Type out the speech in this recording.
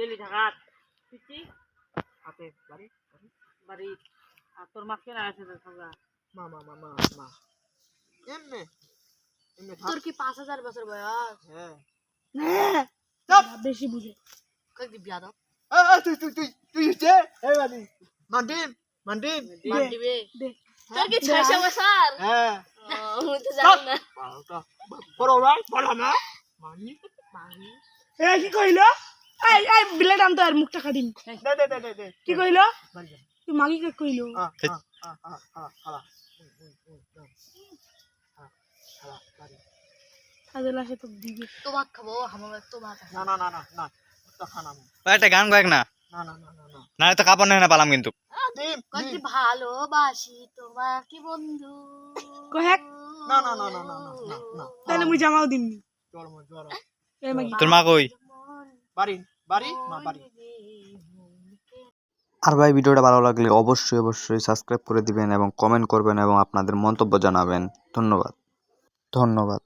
Jelly ঢাকাত peachy হাতে বাড়ি বাড়ি আর তোর মা কেনা আছে খাজা মা মা মা মা মা এমনে এমনে থাক তোর কি পাঁচ হাজার বছর বয়স হ্যাঁ বেশি বুঝে কয়েকদিন বিয়া দাও তুই তুই তুই তুই হচ্ছে এই বাড়ি মান্ডিম মান্ডিম মান তোর কি ছয়শো বছর হ্যাঁ আমি তো জানি না বড় ভাই বড় না মানি মানি এ কি কইলো দে দে দে দে কি গান না না পালাম কিন্তু ভালোবাসি কি বন্ধু কহেক না না তাহলে জামাও দিমনি তোর মা কই বাড়ি আর ভাই, ভিডিওটা ভালো লাগলে অবশ্যই অবশ্যই সাবস্ক্রাইব করে দিবেন এবং কমেন্ট করবেন এবং আপনাদের মন্তব্য জানাবেন। ধন্যবাদ। ধন্যবাদ।